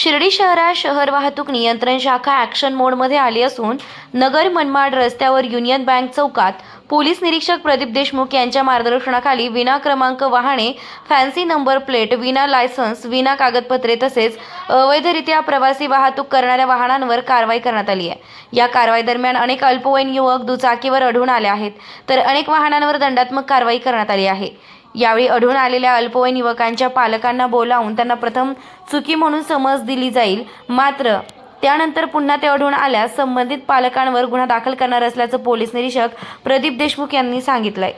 शिर्डी शहरात शहर वाहतूक नियंत्रण शाखा ॲक्शन मोडमध्ये आली असून नगर मनमाड रस्त्यावर युनियन बँक चौकात पोलीस निरीक्षक प्रदीप देशमुख यांच्या मार्गदर्शनाखाली विना क्रमांक वाहने फॅन्सी नंबर प्लेट विना लायसन्स विना कागदपत्रे तसेच अवैधरित्या प्रवासी वाहतूक करणाऱ्या वाहनांवर कारवाई करण्यात आली आहे. या कारवाई दरम्यान अनेक अल्पवयीन युवक दुचाकीवर आढळून आले आहेत. तर अनेक वाहनांवर दंडात्मक कारवाई करण्यात आली आहे. यावेळी आढळून आलेल्या अल्पवयीन युवकांच्या पालकांना बोलावून त्यांना प्रथम चुकी म्हणून समज दिली जाईल. मात्र त्यानंतर पुन्हा ते आढळून आल्यास संबंधित पालकांवर गुन्हा दाखल करणार असल्याचं पोलीस निरीक्षक प्रदीप देशमुख यांनी सांगितलंय.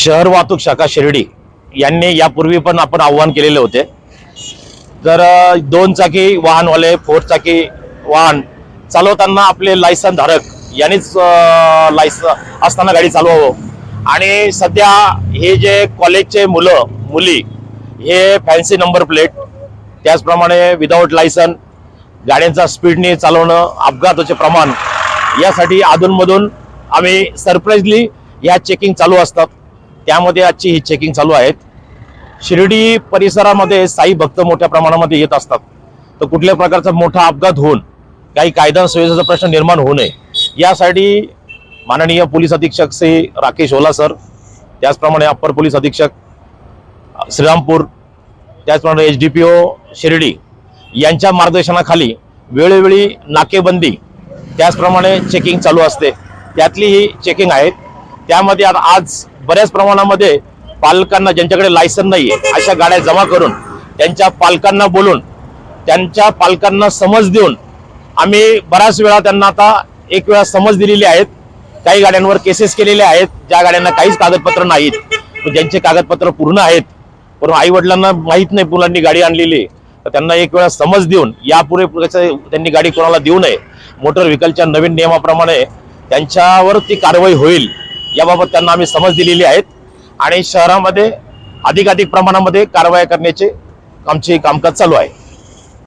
शहर वाहतूक शाखा शिर्डी यांनी यापूर्वी पण आपण आव्हान केलेले होते. तर दोन चाकी वाहनवाले फोर चाकी वाहन चालवताना आपले लायसन धारक यांनीच लायसन असताना गाडी चालवावं. आणि सध्या हे जे कॉलेजचे मुलं मुली हे फॅन्सी नंबर प्लेट त्याचप्रमाणे विदाऊट लायसन गाड्यांचा स्पीडने चालवणं अपघाताचे प्रमाण यासाठी अधूनमधून आम्ही सरप्राईजली या चेकिंग चालू असतात. त्यामध्ये आजची ही चेकिंग चालू आहेत. शिर्डी परिसरामध्ये साई भक्त मोठ्या प्रमाणामध्ये येत असतात. तर कुठल्या प्रकारचा मोठा अपघात होऊन काही कायदा सुव्यवस्थेचा प्रश्न निर्माण होऊ नये यासाठी माननीय पोलीस अधीक्षक श्री राकेश ओला सर त्याचप्रमाणे अप्पर पोलीस अधीक्षक श्रीरामपूर त्याचप्रमाणे H D P O Shirdi यांच्या मार्गदर्शनाखाली वेळोवेळी नाकेबंदी त्याचप्रमाणे चेकिंग चालू असते. त्यातली ही चेकिंग आहेत. त्यामध्ये आता आज बऱ्याच प्रमाणामध्ये पालकांना ज्यांच्याकडे लायसन नाही आहे अशा गाड्या जमा करून त्यांच्या पालकांना बोलून त्यांच्या पालकांना समज देऊन आम्ही बऱ्याच वेळा त्यांना आता एक वेळा समज दिलेली आहेत. काही गाड्यांवर केसेस केलेले आहेत ज्या गाड्यांना काहीच कागदपत्र नाहीत. ज्यांचे कागदपत्र पूर्ण आहेत. पण आई वडिलांना माहीत नाही मुलांनी गाडी आणलेली तर त्यांना एक वेळा समज देऊन यापुढे त्यांनी गाडी कोणाला देऊ नये. मोटर व्हेकलच्या नवीन नियमाप्रमाणे त्यांच्यावर ती कारवाई होईल. याबाबत त्यांना आम्ही समज दिलेली आहेत. आणि शहरामध्ये अधिकाधिक प्रमाणामध्ये कारवाया करण्याचे आमचे कामकाज चालू आहे.